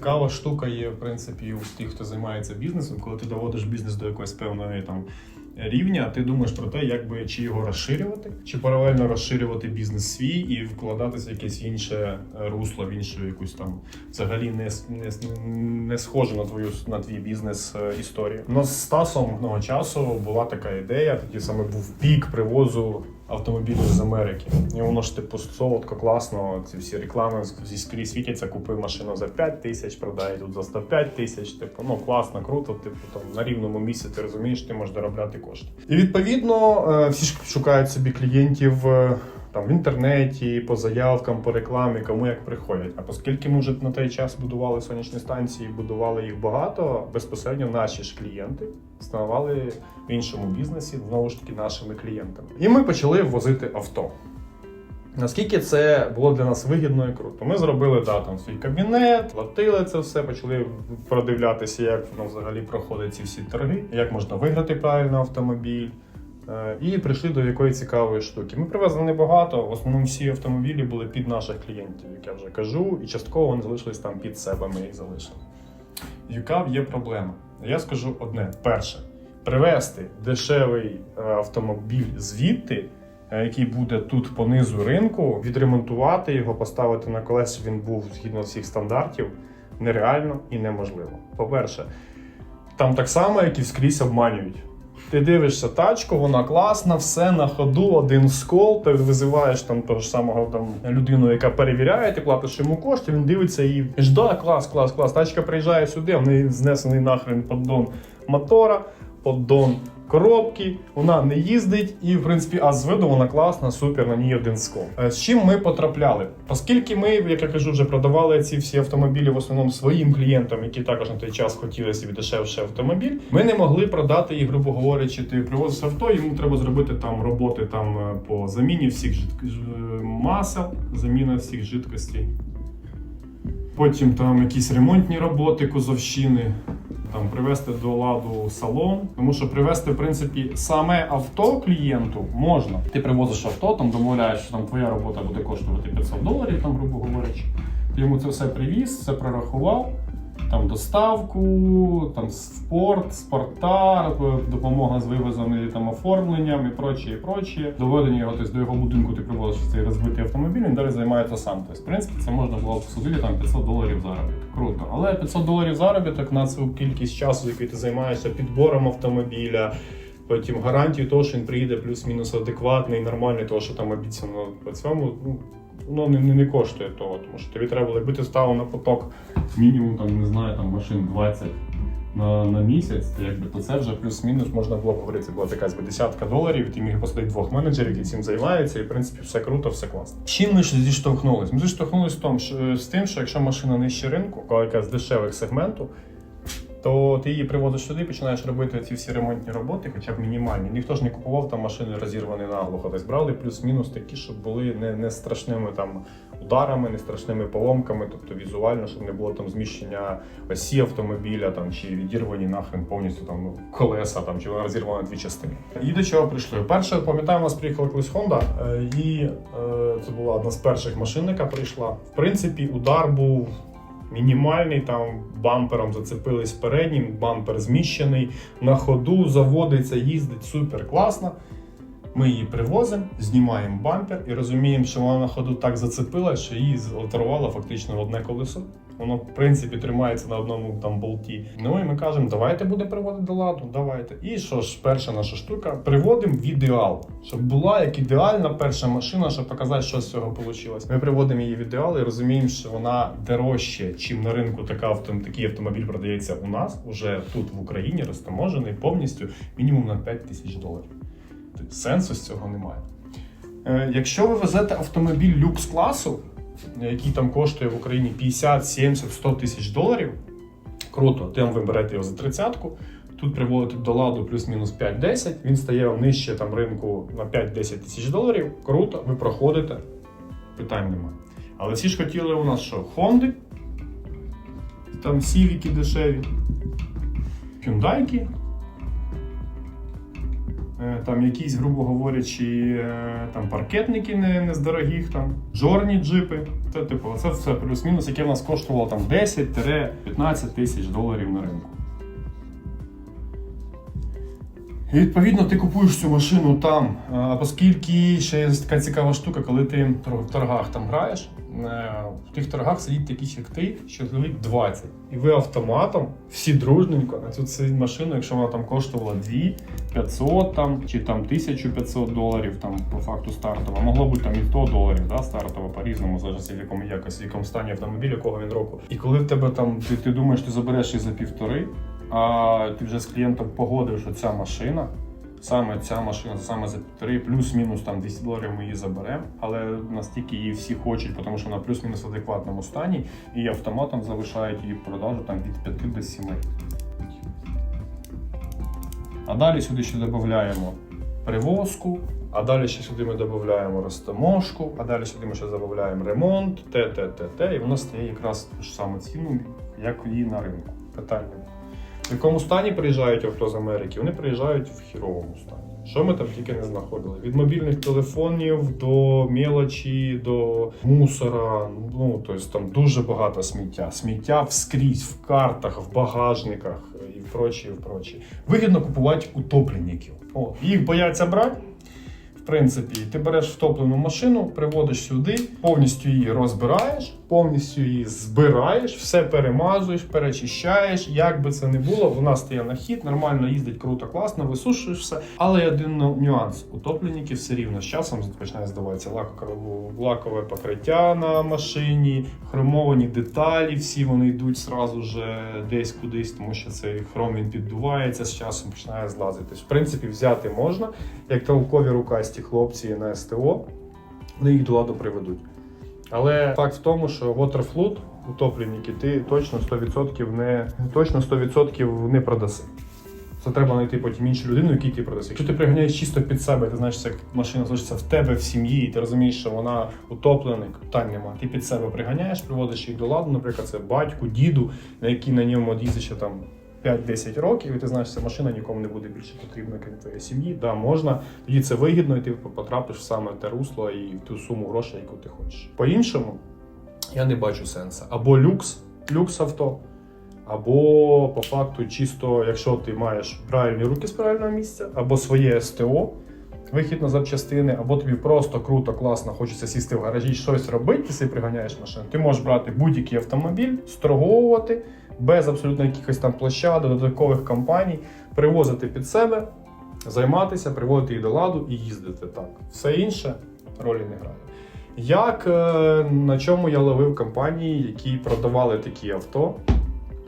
Цікава штука є, в принципі, у тих, хто займається бізнесом, коли ти доводиш бізнес до якоїсь певної там рівня, ти думаєш про те, як би чи його розширювати, чи паралельно розширювати бізнес свій і вкладатися в якесь інше русло, в іншу якусь там взагалі не, не, не схожу на твою на твій бізнес е, історію. Ну з Стасом одного часу була така ідея. Тоді саме був пік привозу автомобілів з Америки. І воно ж типу солодко, класно. Ці всі реклами зі скрізь світяться, купи машину за 5 тисяч, продай тут за 105 тисяч. Типу, ну класно, круто. Типу там на рівному місці ти розумієш, ти можеш доробляти кошти. І відповідно е, всі ж шукають собі клієнтів. Там в інтернеті, по заявкам, по рекламі, кому як приходять. А оскільки ми вже на той час будували сонячні станції, будували їх багато, безпосередньо наші ж клієнти ставали в іншому бізнесі, знову ж таки, нашими клієнтами. І ми почали возити авто. Наскільки це було для нас вигідно і круто? Ми зробили да, там свій кабінет, платили це все, почали продивлятися, як воно взагалі проходять ці всі торги, як можна виграти правильно автомобіль. Е, І прийшли до якої цікавої штуки. Ми привезли небагато. В основному всі автомобілі були під наших клієнтів, як я вже кажу, і частково вони залишились там під себе. Ми їх залишили. Яка є проблема? Я скажу одне: перше, привезти дешевий е, автомобіль звідти, е, який буде тут по низу ринку, відремонтувати його, поставити на колеса, він був згідно всіх стандартів, нереально і неможливо. По-перше, там так само, як і скрізь обманюють. Ти дивишся тачку, вона класна, все на ходу, один скол. Ти визиваєш там того ж самого там людину, яка перевіряє, ти платиш йому кошти, він дивиться і жда, клас, клас, клас. Тачка приїжджає сюди, в неї знесений нахрен поддон мотора, поддон коробки, вона не їздить, і в принципі, а з виду вона класна, супер, на ній один скол. Е, З чим ми потрапляли? Оскільки ми, як я кажу, вже продавали ці всі автомобілі в основному своїм клієнтам, які також на той час хотіли собі дешевший автомобіль, ми не могли продати їх, грубо говорячи, ти привозиш авто, йому треба зробити там роботи там е, по заміні всіх жидк... е, масел, заміна всіх жидкостей. Потім там якісь ремонтні роботи, кузовщини, там привести до ладу салон. Тому що привезти, в принципі, саме авто клієнту можна. Ти привозиш авто, там домовляєш, що там твоя робота буде коштувати 500 доларів, там, грубо говорячи. Ти йому це все привіз, все прорахував. Там доставку, там спорт, спортар, допомога з вивозом і там оформленням і прочее, і прочее. Доведення його тобто, до його будинку ти привозиш цей розбитий автомобіль, він далі займається сам. Тобто, в принципі, це можна було б посудити там 500 доларів заробіток. Круто. Але 500 доларів заробіток на цю кількість часу, який ти займаєшся підбором автомобіля. Потім гарантію того, що він приїде плюс-мінус адекватний, нормальний, того, що там обіцяно по цьому, ну, воно не, не, не коштує того, тому що тобі треба, якби ти ставив на поток мінімум, там, не знаю, там машин 20 на, на місяць, то якби то це вже плюс-мінус можна було говорити, була така якби десятка доларів, ти міг посадити двох менеджерів, які цим займаються, і в принципі все круто, все класно. Чим ми ж зіштовхнулись? Ми що, з тим, що якщо машина нижче ринку, коли яка з дешевих сегменту, то ти її привозиш сюди, починаєш робити ці всі ремонтні роботи, хоча б мінімальні. Ніхто ж не купував там машини розірвані наглухо. Тобто брали плюс-мінус такі, щоб були не, не страшними там ударами, не страшними поломками, тобто візуально, щоб не було там зміщення осі автомобіля там чи відірвані нахрен повністю там ну, колеса там чи вона розірвана на дві частини. І до чого прийшли? Перше, пам'ятаю, у нас приїхала колись Honda, е, і е, це була одна з перших машин, яка прийшла. В принципі, удар був мінімальний, там бампером зацепились переднім, бампер зміщений, на ходу заводиться, їздить супер класно. Ми її привозимо, знімаємо бампер і розуміємо, що вона на ходу так зацепила, що її золотарувало фактично одне колесо. Воно, в принципі, тримається на одному там болті. Ну і ми кажемо, давайте буде приводити до ладу, давайте. І що ж, перша наша штука, приводимо в ідеал, щоб була як ідеальна перша машина, щоб показати, що з цього вийшло. Ми приводимо її в ідеал і розуміємо, що вона дорожче, чим на ринку така такий автомобіль продається у нас, уже тут в Україні, розтаможений повністю мінімум на 5 тисяч доларів. Тобто Сенсу з цього немає. Е, Якщо ви везете автомобіль люкс класу, який там коштує в Україні 50, 70, 100 тисяч доларів, круто, там ви берете його за тридцятку, тут приводите до ладу плюс-мінус 5-10, він стає вам нижче там ринку на 5-10 тисяч доларів. Круто, ви проходите, питань немає. Але всі ж хотіли у нас що? Хонди, там сівіки дешеві, е, там якісь, грубо говорячи, е, там паркетники не, не з дорогих, там жорні джипи. Це типу, це все плюс-мінус, яке в нас коштувало там 10-15 тисяч доларів на ринку. І відповідно ти купуєш цю машину там, оскільки ще є така цікава штука, коли ти в торгах там граєш, е, в тих торгах сидять такі як ти, що чоловік 20. І ви автоматом всі дружненько на цю машину, якщо вона там коштувала 2 500 там, чи там 1500 доларів, там по факту стартова, могло бути там і 100 доларів, да, стартова по-різному, залежить в якому якості, в якому стані автомобіль, якого він року. І коли в тебе там ти, ти думаєш, ти забереш її за півтори, а ти вже з клієнтом погодив, що ця машина, саме ця машина, саме за півтори, плюс-мінус там 200 доларів ми її заберемо, але настільки її всі хочуть, тому що вона плюс-мінус в адекватному стані, і автоматом залишають її в продажу там від 5 до 7. А далі сюди ще додаємо привозку, а далі ще сюди ми додаємо розтаможку, а далі сюди ми ще додаємо ремонт, те, те, те, те, і воно стає якраз ж саму ціну, як її на ринку. Питання. В якому стані приїжджають авто з Америки? Вони приїжджають в хіровому стані. Що ми там тільки не знаходили? Від мобільних телефонів до мелочі, до мусора. Ну тобто там дуже багато сміття. Сміття вскрізь, в картах, в багажниках і впрочі, і впрочі. Вигідно купувати утопленників. О, їх бояться брати. В принципі, ти береш втоплену машину, приводиш сюди, повністю її розбираєш, повністю її збираєш, все перемазуєш, перечищаєш. Як би це не було, вона стає на хід, нормально їздить, круто, класно, висушуєш все. Але є один нюанс: утопленники все рівно з часом починає здаватися лакове покриття на машині, хромовані деталі, всі вони йдуть зразу же десь кудись, тому що цей хром він піддувається, з часом починає злазити. В принципі, взяти можна, як толкові рукасті хлопці на СТО, вони їх до ладу приведуть. Але факт в тому, що waterflood, утопленники, ти точно 100% не точно 100% не продаси. Це треба знайти потім іншу людину, якій ти продаси. Якщо ти приганяєш чисто під себе, ти знаєш, як машина залишиться в тебе в сім'ї, і ти розумієш, що вона утопленик, питань нема. Ти під себе приганяєш, приводиш їх до ладу, наприклад, це батьку, діду, на який на ньому ще там 5-10 років, і ти знаєш, ця машина нікому не буде більше потрібна, крім твоєї сім'ї. Да, можна, тоді це вигідно, і ти потрапиш в саме те русло і в ту суму грошей, яку ти хочеш. По-іншому, я не бачу сенсу. Або люкс, люкс авто, або по факту, чисто, якщо ти маєш правильні руки з правильного місця, або своє СТО, вихід на запчастини, або тобі просто круто, класно, хочеться сісти в гаражі, щось робити, ти собі приганяєш машину. Ти можеш брати будь-який автомобіль, сторговувати без абсолютно якихось там площад, додаткових компаній, привозити під себе, займатися, приводити їх до ладу і їздити так. Все інше ролі не грає. Як е, на чому я ловив компанії, які продавали такі авто,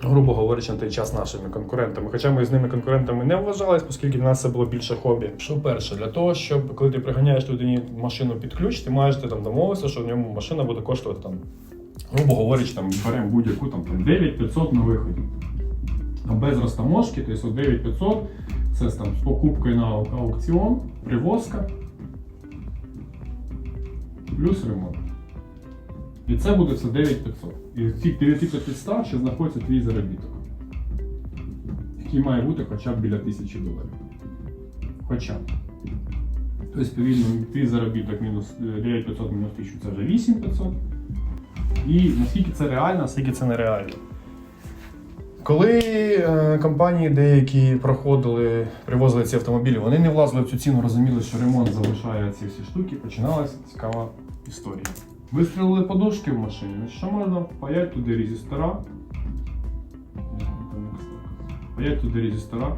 грубо говорячи, на той час нашими конкурентами. Хоча ми з ними конкурентами не вважались, оскільки для нас це було більше хобі. Що перше, для того, щоб коли ти приганяєш людині машину під ключ, ти маєш ти там домовитися, що в ньому машина буде коштувати там, грубо говорячи, там беремо будь-яку там, там 9500 на виході. А без розтаможки, тобто 9500 це там, з покупкою на аукціон, привозка плюс ремонт. І це буде все 9500. І в цих 9500 ще знаходиться твій заробіток, який має бути хоча б біля 1000 доларів. Хоча б. Тобто, відповідно, твій заробіток мінус е, 9500 мінус 1000 це вже 8500. І наскільки це реально, наскільки це нереально. Коли е, компанії деякі проходили, привозили ці автомобілі, вони не влазили в цю ціну, розуміли, що ремонт залишає ці всі штуки, починалася цікава історія. Вистрілили подушки в машині, що можна паять туди резистора. Паять туди резистора.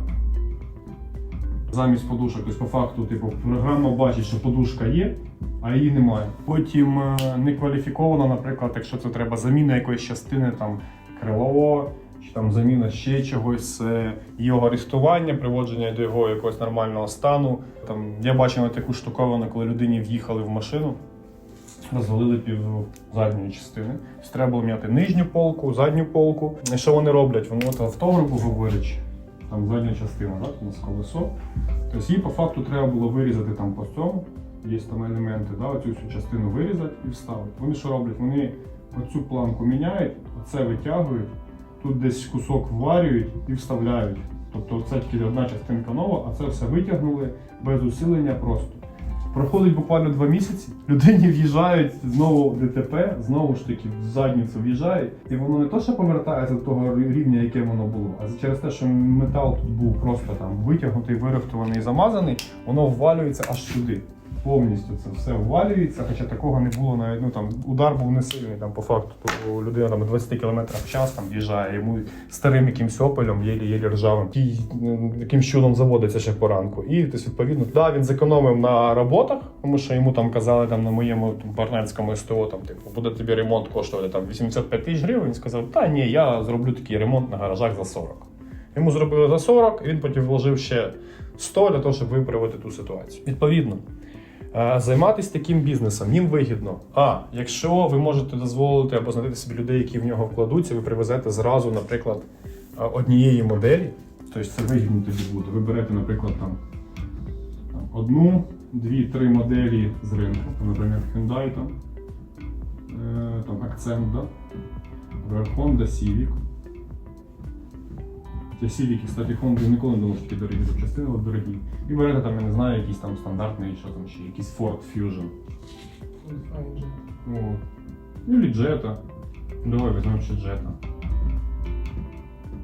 Замість подушок, тобто по факту, типу, програма бачить, що подушка є, а її немає. Потім е, не кваліфіковано, наприклад, якщо це треба заміна якоїсь частини, там крило, чи там заміна ще чогось, е, його арестування, приводження до його якогось нормального стану. Там я бачив таку штуковину, коли людині в'їхали в машину. Розвалили пів задньої частини. Треба було міняти нижню полку, задню полку. І що вони роблять? Вони от авто, грубо говорячи, там задня частина, так, у нас колесо. Тобто її по факту треба було вирізати там по цьому. Є там елементи, да, оцю всю частину вирізати і вставити. Вони що роблять? Вони оцю планку міняють, оце витягують, тут десь кусок вварюють і вставляють Тобто це тільки одна частинка нова, а це все витягнули без усилення просто. Проходить буквально два місяці, людині в'їжджають знову в ДТП, знову ж таки в задницю в'їжджають, і воно не то, що повертається до того рівня, яке воно було, а через те, що метал тут був просто там витягнутий, вирихтований, замазаний, воно ввалюється аж сюди. Повністю це все ввалюється, хоча такого не було навіть. Ну там удар був не сильний. Там по факту то людина там 20 км в час там в'їжджає, йому старим якимсь опелем, єлі-єлі ржавим, який ну, якимсь чудом заводиться ще по ранку. І тобто, відповідно, да, він зекономив на роботах, тому що йому там казали там на моєму там, партнерському СТО, там типу, буде тобі ремонт коштувати там 85 тисяч гривень. Він сказав, та ні, я зроблю такий ремонт на гаражах за 40. Йому зробили за 40, він потім вложив ще 100 для того, щоб виправити ту ситуацію. Відповідно. Е, Займатися таким бізнесом їм вигідно. А якщо ви можете дозволити або знайти собі людей, які в нього вкладуться, ви привезете зразу, наприклад, е, однієї моделі. Тобто це вигідно тоді буде. Ви берете, наприклад, там одну, дві, три моделі з ринку. Наприклад, Hyundai, там, е, там Accent, да? Honda Civic. Ті Civic, кстати, Honda ніколи не думав, що такі дорогі запчастини, але дорогі. І берете там, я не знаю, якийсь там стандартний, що там ще, якийсь Ford Fusion. От. Ну, или Jetta. Давай візьмемо ще Jetta.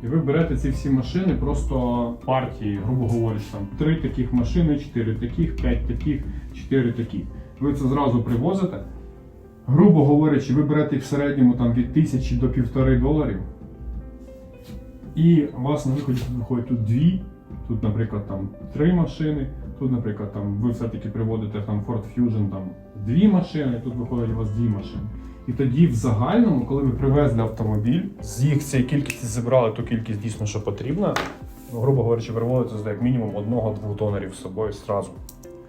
І ви берете ці всі машини просто партії, грубо говорячи, там три таких машини, чотири таких, п'ять таких, чотири таких. Ви це зразу привозите. Грубо говорячи, ви берете їх в середньому там від тисячі до півтори доларів. І вас на виході виходить тут дві, тут, наприклад, там три машини, тут, наприклад, там ви все-таки приводите там Ford Fusion там дві машини, тут виходить у вас дві машини. І тоді в загальному, коли ви привезли автомобіль, з їх цієї кількості зібрали ту кількість дійсно, що потрібно, ну, грубо говорячи, приводиться як мінімум одного-двох донорів з собою зразу.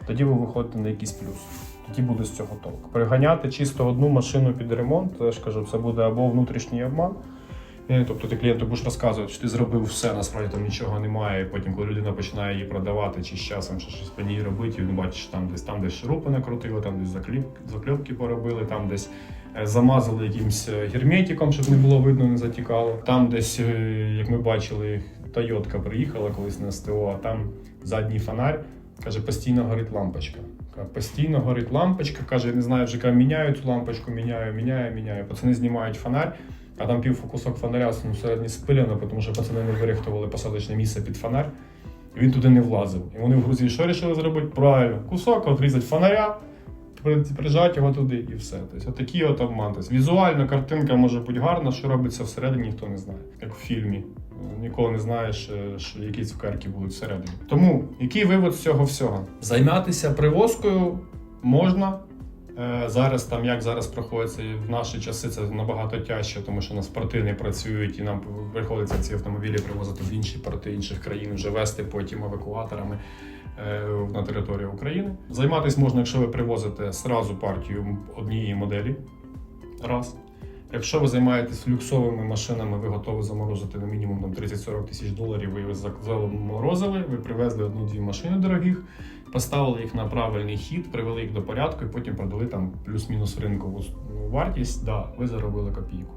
Тоді ви виходите на якийсь плюс. Тоді буде з цього толк. Приганяти чисто одну машину під ремонт, я ж кажу, це буде або внутрішній обман. Е, Тобто ти клієнту будеш розказувати, що ти зробив все, насправді там нічого немає. І потім, коли людина починає її продавати, чи з часом чи щось по ній робити, він бачить, що там десь там десь шурупи накрутили, там десь закліп, закльопки поробили, там десь е, замазали якимсь е, герметиком, щоб не було видно, не затікало. Там десь, е, як ми бачили, Тойотка приїхала колись на СТО, а там задній фонарь. Каже, постійно горить лампочка. Постійно горить лампочка. Каже, я не знаю, вже міняю цю лампочку, міняю, міняю, міняю. Пацани знімають фонарь, а там пів кусок фонаря всередині спилено, тому що пацани не вирихтували посадочне місце під фонарь. І він туди не влазив. І вони в Грузії що вирішили зробити? Правильно, кусок, отрізати фонаря, при- прижати його туди і все. Тобто, отакий от обман. Тобто, візуально картинка може бути гарна, що робиться всередині, ніхто не знає. Як в фільмі. Ніколи не знаєш, е, що які цукерки будуть всередині. Тому який вивод з цього всього? Займатися привозкою можна. Е, Зараз там, як зараз проходиться в наші часи, це набагато тяжче, тому що нас порти не працюють, і нам приходиться ці автомобілі привозити в інші порти інших країн, вже вести потім евакуаторами е, на територію України. Займатися можна, якщо ви привозите сразу партію однієї моделі. Раз. Якщо ви займаєтесь люксовими машинами, ви готові заморозити на мінімум 30-40 тисяч доларів, ви заморозили, ви привезли одну-дві машини дорогих, поставили їх на правильний хід, привели їх до порядку і потім продали там плюс-мінус ринкову ну, вартість, да, ви заробили копійку.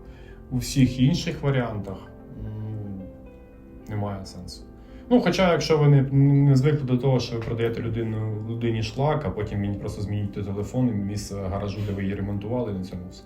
У всіх інших варіантах немає сенсу. Ну, хоча, якщо ви не, не звикли до того, що ви продаєте людину, людині шлак, а потім він просто змінюєте телефон і місце гаражу, де ви її ремонтували, на цьому все.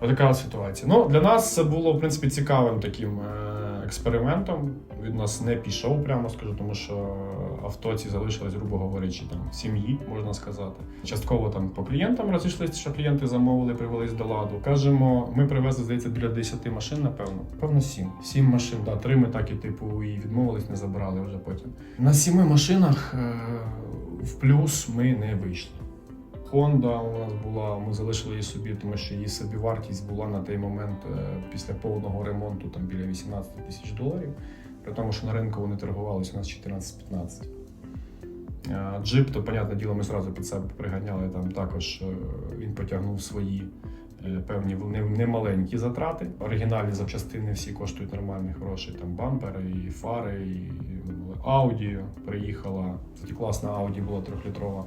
Отака от ситуація. Ну, для нас це було, в принципі, цікавим таким е, експериментом. Від нас не пішов, прямо скажу, тому що авто ці залишились, грубо говорячи, там сім'ї, можна сказати. Частково там по клієнтам розійшлися, що клієнти замовили, привелись до ладу. Кажемо, ми привезли, здається, біля 10 машин, напевно. Певно, 7. 7 машин, да, три ми так і типу і відмовились, не забрали вже потім. На сіми машинах е, в плюс ми не вийшли. Honda у нас була, ми залишили її собі, тому що її собівартість була на той момент е, після повного ремонту там біля 18 тисяч доларів. При тому, що на ринку вони торгувалися у нас 14-15. Е, Джип, то, понятне діло, ми одразу під себе приганяли. Там також е, він потягнув свої певні немаленькі затрати. Оригінальні запчастини всі коштують нормальних грошей. Там бампери, і фари, і Audi приїхала. Кстати, класна Audi була трьохлітрова.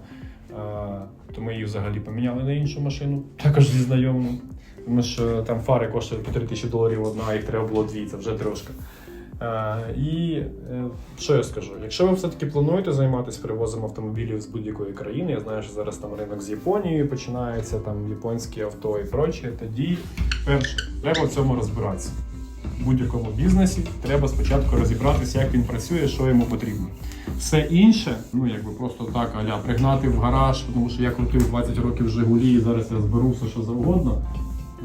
То ми її взагалі поміняли на іншу машину, також зі знайомим. Тому що там фари коштують по 3 тисячі доларів одна, їх треба було дві, це вже трошки. І е, що я скажу? Якщо ви все-таки плануєте займатися перевозом автомобілів з будь-якої країни, я знаю, що зараз там ринок з Японією починається, там японські авто і проче, тоді перше, треба в цьому розбиратися. В будь-якому бізнесі треба спочатку розібратися, як він працює, що йому потрібно. Все інше, ну якби просто так, аля, пригнати в гараж, тому що я крутив 20 років Жигулі і зараз я зберу все, що завгодно,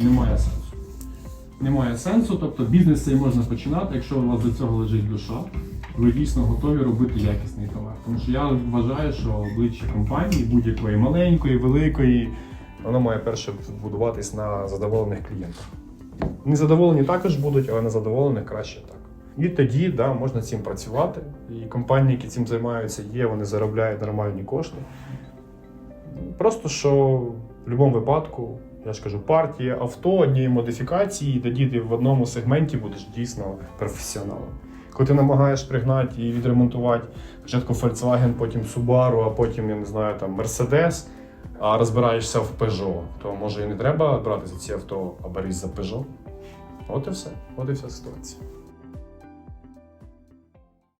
немає сенсу. Немає сенсу, тобто бізнес цей можна починати, якщо у вас до цього лежить душа, ви дійсно готові робити якісний товар. Тому що я вважаю, що обличчя компанії будь-якої маленької, великої, воно має перше будуватись на задоволених клієнтах. Незадоволені також будуть, але незадоволених краще так. І тоді да, можна цим працювати. І компанії, які цим займаються, є, вони заробляють нормальні кошти. Просто що в будь-якому випадку, я ж кажу, партія авто, однієї модифікації, і тоді ти в одному сегменті будеш дійсно професіоналом. Коли ти намагаєш пригнати і відремонтувати спочатку Volkswagen, потім Subaru, а потім, я не знаю, там Mercedes, а розбираєшся в Peugeot, то може і не треба брати за ці авто, а берись за Peugeot. От і все. От і вся ситуація.